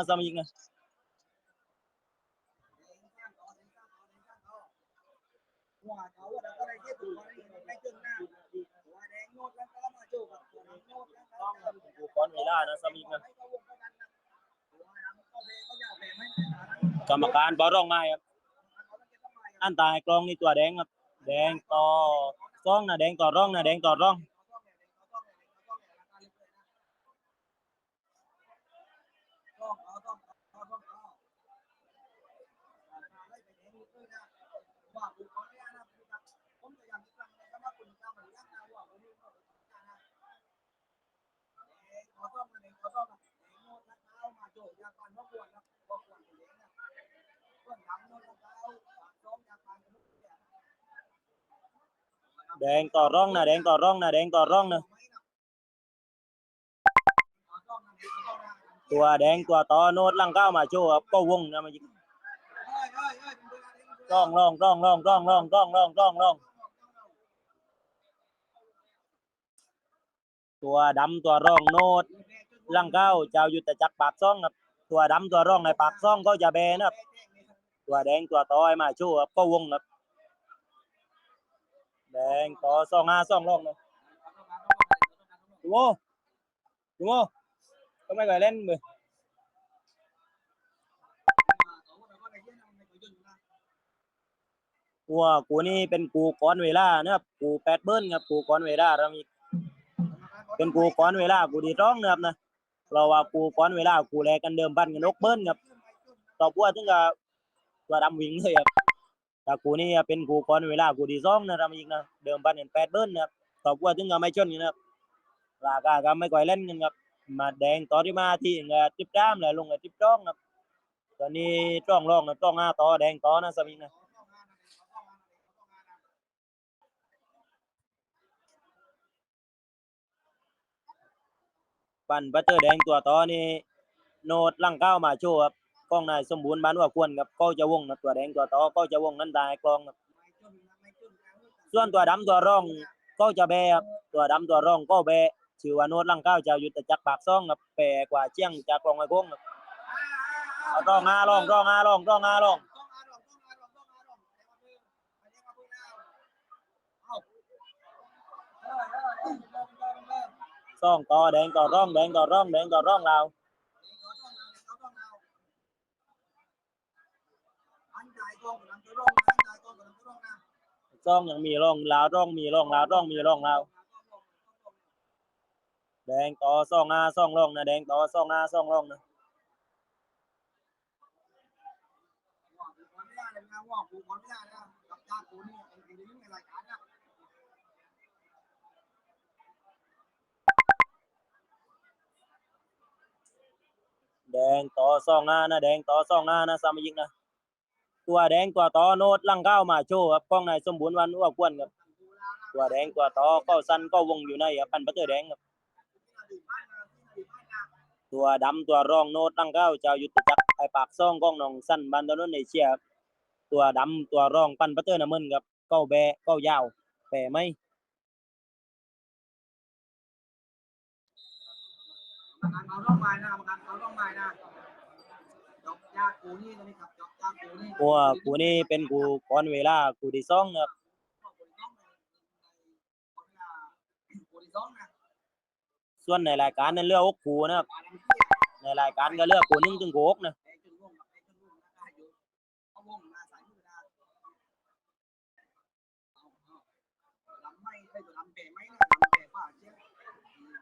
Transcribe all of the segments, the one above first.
าซามายิงนงดูคอนเวลานะสามิกนะกรรมการบอร้องไม้ครับ อันตายกลองนี่ตัวแดงครับ แดงต่อร้องนะแดงต่อร้องนะแดงต่อร้อง แดงต่อร่องนะแดงต่อร่องนะแดงต่อร่องนะตัวแดงตัวต่อโนดลังเก้ามาโชว์ครับก็วงนะมายิงร่องร่องร่องร่องร่องร่องร่องร่องร่องร่องตัวดำตัวร่องโนดลังเก้าเจ้ายุทธจักรปากซ่องครับตัวดำตัวร่องในปากซ่องก็จะแบนครับ ตัวแดงตัวต่อให้มาโชว์ครับก็วงครับแดงต่อซ่องห้าซ่องร่องนะดูโม่ดูโม่ทำไมเคยเล่นมือกัวกูนี่เป็นกูก้อนเวลานะครับกูแปดเบิ้ลครับกูก้อนเวลาเรามีเป็นกูก้อนเวลากูดีร้องนะครับนะเราว่ากูก้อนเวลากูแลกันเดิมพันกันนกเบิ้ลครับต่อบัวถึงกับ ตัวดำวิ่งเลยครับแต่กูนี่เป็นกูก้อนเวลากูดีซ่องนะเรามีนะเดิมพันกันแปดเบิ้ลนะครับต่อบัวถึงกับไม่ชนกันนะครับราคาก็ไม่ค่อยเล่นกันครับมาแดงต่อที่มาที่เงาทิปด้ามเลยลงกับทิปจ้องครับตอนนี้จ้องร่องนะจ้องห้าต่อแดงต่อนะสมิงนะปั่นบัตเตอร์แดงตัวต่อนี่โนดลังเก้ามาโชว์ครับ ล้องนายสมบูรณ์บ้านว่าควรครับก็จะวงนะตัวแดงตัวตอก็จะวงนั้นตายกลองครับส่วนตัวดำตัวร่องก็จะแบครับตัวดำตัวร่องก็แบชื่อว่าโนดลังเก้าเจ้ายุทธจักปากซ่องครับแปรกว่าเชียงจากกลองไอ้โค้งครับร่องห้าร่องร่องห้าร่องร่องห้าร่องซ่องต่อแดงต่อร่องแดงต่อร่องแดงต่อร่องเรา ซ่องยังมีร่องลาวร่องมีร่องลาวร่องมีร่องลาวแดงต่อซ่องห้าซ่องร่องนะแดงต่อซ่องห้าซ่องร่องนะแดงต่อซ่องหน้านะแดงต่อซ่องหน้านะสามยิกนะ ตัวแดงตัวต่อโนดลังเก้ามาโชว์ครับกล้องนายสมบูรณ์วันอ้วกวนครับตัวแดงตัวต่อก็สั้นก็วงอยู่ในครับปันปัตเตอร์แดงครับตัวดำตัวรองโนดลังเก้าเจ้ายุทธจักรไอปากซ่องกล้องนองสั้นบันตอนนนเอเชียครับตัวดำตัวรองปันปัตเตอร์น้ำมันครับเก้าแบเก้ายาวแปรไม่เขาต้องมานะประกันเขาต้องมานะจบยากูนี่ตอนนี้ขับจ กูอะกูนี่เป็นกูก่อนเวลากูที่สองครับส่วนในรายการนั้นเลือกกูนะในรายการก็เลือกกูนึ่งจึงกูอกนะไม่ได้ลำเปไม่นะลำเปป่าเชี่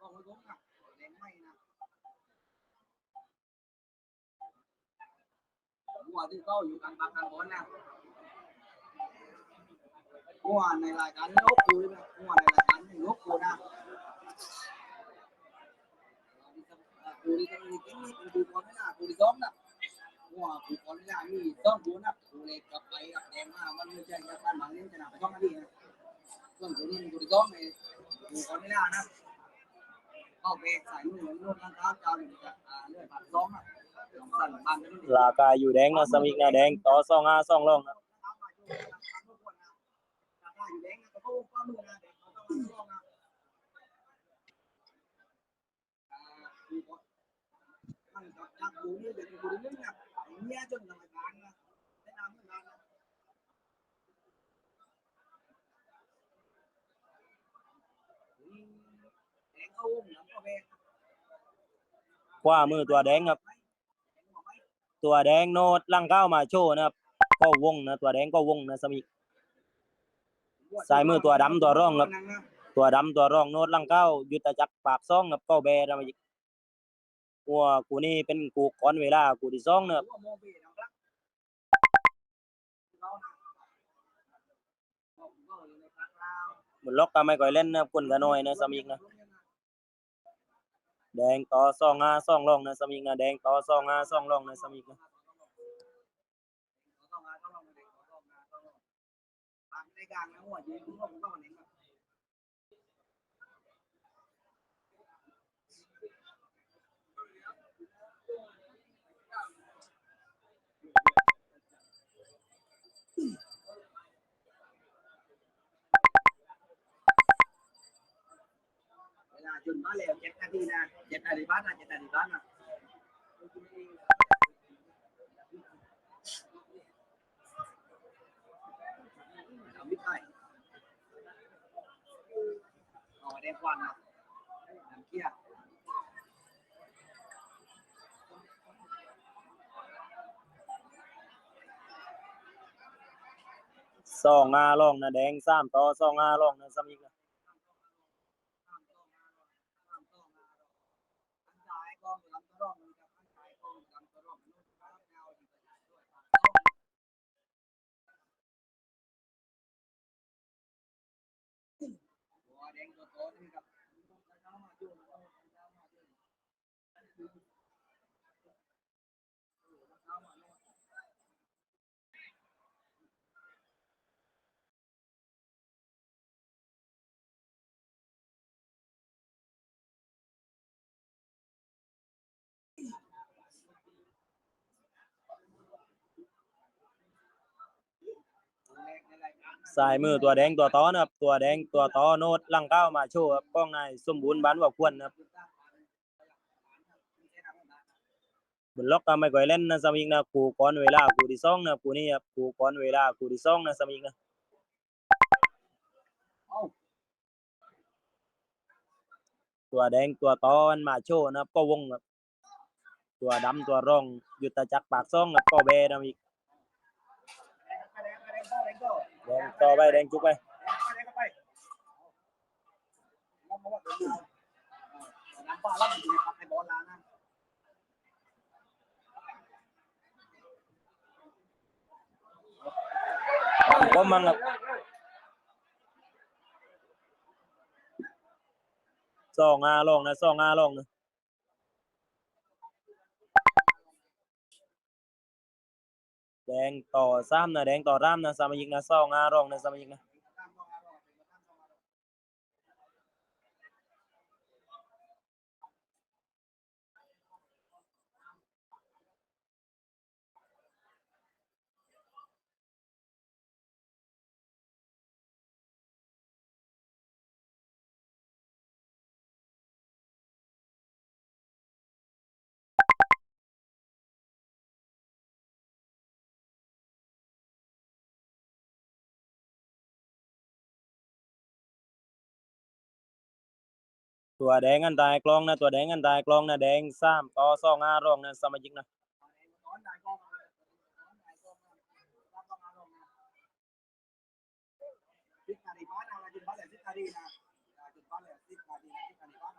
ก็ไม่รู้นะแรงไม่นะ ที่เขาอยู่กันบางกันบนนะหัวในรายการนกกูนะหัวในรายการนกกูนะกูดีกันนี่กินนี่กูคนไม่น่ากูดีซ้อมนะหัวกูคนไม่น่ามีซ้อมกูนะกูเล็กกับไปกับแดงมามันไม่ใช่แค่บ้านบางเลี้ยงจะหนาไปช่องนี้นะส่วนกูนี่กูดีซ้อมไอ้กูคนไม่น่านะเข้าไปใส่มือนู่นนั่งเท้าจานเลื่อยผัดซ้อมอะสั่นบ้านกันนี่ ลากาอยู่แดงนะสมิกนะแดงต่อสองห้าสองลองนะว้ามือตัวแดงครับ ตัวแดงโนดลังเก้ามาโชว์นะครับก็วงนะตัวแดงก็วงนะสมิสายมือตัวดำตัวร่องครับตัวดำตัวร่องโนดลังเก้ายุทธจักรปากซ่องนะครับก็แบนะมาอีกวัวกูนี่เป็นกูก้อนเวลากูที่ซ่องนะครับเหมือนล็อกก็ไม่ก่อยเล่นนะครับคนกันน้อยนะสมิกนะ แดงต่อซ่องงาซ่องรองนะสมิงนะแดงต่อซ่องงาซ่องรองนะสมิงนะกลางนะหัวยืนผมว่าผมต้องมาเน้นแบบ จนมาแล้วเจ็ดนาทีนะเจ็ดนาทีบ้านนะเจ็ดนาทีบ้านนะทำไม่ได้เอามาแดงควันนะน้ำเกี้ยซ่องงารองนะแดงสามต่อซ่องงารองนะสมิกนะ ข้ามต้องมาข้ามต้องมา อังตรายกองลำตะร่องมีกับอันตรายกองลำตะร่องนู่นข้ามเงาอยู่กับด้วยหัวแดงตัวโตนี่กับน้ำมาจุ่มน้ำมาจุ่มน้ำมาโน่น สายมือตัวแดงตัวต่อนะครับ ตัวแดงตัวต่อโนดลังเก้ามาโชว์ครับกล้องนายสมบูรณ์บ้านว่าควรนะครับเหมือนล็อกก็ไม่ก่อยเล่นนะสมิกนะกูก้อนเวลากูที่ซ่องนะกูนี่ครับกูก้อนเวลากูที่ซ่องนะสมิกนะตัวแดงตัวต่อมันมาโชว์นะครับก็วงครับตัวดำตัวร่องยุทธจักรปากซ่องครับก็แบนะอีก แดงแดงแดงแดงก็ แดง ต่อไปแดงจุกไปก็ไปแล้วมาว่าเดินเอาน้ำปลาแล้วมันจะปักในบอลล้านนะก็มั่งครับสองอาลองนะสองอาลองนะ แดงต่อซ้ำนะแดงต่อร่ำนะสามยิกนะสองอารองนะสามยิกนะ ตัวแดงอันตายกลองนะตัวแดงอันตายกลองนะแดงซ้ำต่อสองอารองนะสมายิกนะ ร้อนได้ก็มาร้อนได้ก็มาตามต้องอารมณ์นะสิบนาทีบ้านอะไรจุดบ้านเลยสิบนาทีนะจุดบ้านเลยสิบนาทีนะสิบนาทีบ้านน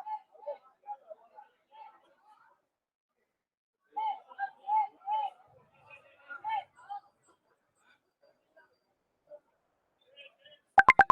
ะ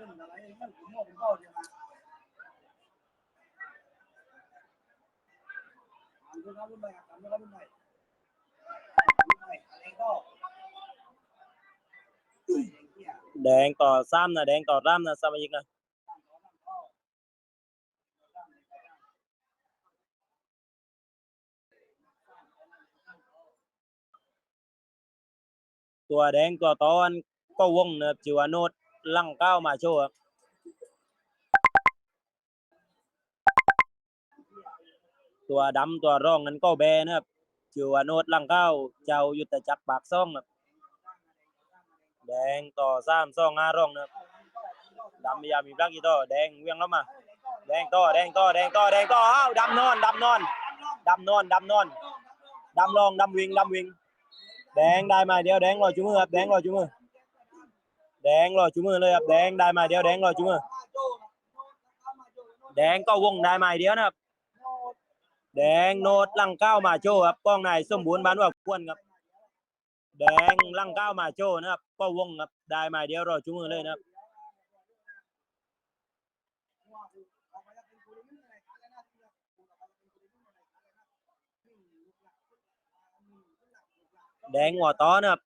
สมาชิกนะตัวแดงตัวตอนก็วงนะครับจิวาโนด ลังเก้ามาโชว์ครับตัวดำตัวร่องนั้นก็แบนะครับจิวาโนดลังเก้าเจ้ายุทธจักรปากซ่องครับแดงต่อซ้ำซ่องห้าร่องนะครับดำพยายามมีพลักกี่ต่อแดงเวียงเข้ามา แดงต่อแดงต่อแดงต่อแดงต่ออ้าวดำนอนดำนอนดำนอนดำนอนดำลองดำวิงดำวิงแดงได้มาเดียวแดงรอจุมือครับแดงรอจุมือ แดงรอจุมือเลยครับแดงได้มาเดียวแดงรอจุมือแดงก็วงได้มาเดียวนะครับ แดงโนดลังเก้ามาโชครับกล้องนายสมบูรณ์บ้านว่าควรครับ แดงลังเก้ามาโชนะครับก็วงครับได้มาเดียวรอจุมือเลยนะครับแดงหัวต้อนะครับ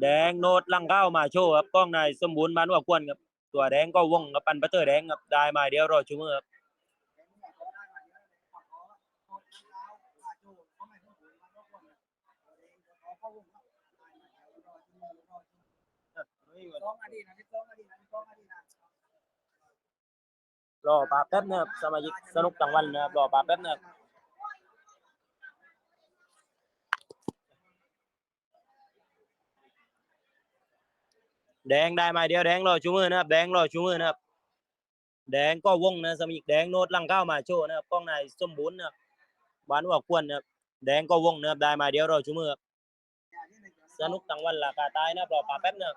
แดงโนดลังเก้ามาโชว์ครับกล้องนายสมบูรณ์บ้านว่าควรครับตัวแดงก็วงกับปันปัตเตอร์แดงครับได้มาเดียวรอจุมือครับรอปาแป๊บนะครับสมาชิกสนุกกลางวันนะครับรอปาแป๊บนะครับ แดงได้มาเดียวแดงรอชูมือนะครับ แดงรอชูมือนะครับ แดงก็วงนะสมิกแดงโนดลังเข้ามาโชว์นะครับกล้องนายสมบูรณ์นะครับบ้านว่าควรนะครับ แดงก็วงนะครับได้มาเดียวรอชูมือครับสนุกทั้งวันราคาตายนะครับรอปาแป๊บนะครับ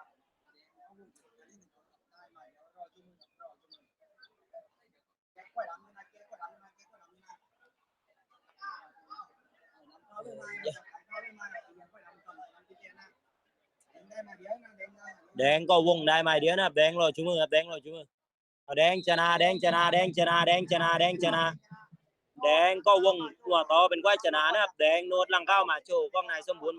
แดงก็วงได้มาเดียวนะแดงรอชูมือครับแดงรอชูมือเอาแดงชนะแดงชนะแดงชนะแดงชนะแดงชนะแดงก็วงหัวต่อเป็นก้อยชนะนะครับแดงโนดลังเข้ามาโชว์กล้องนายสมบูรณ์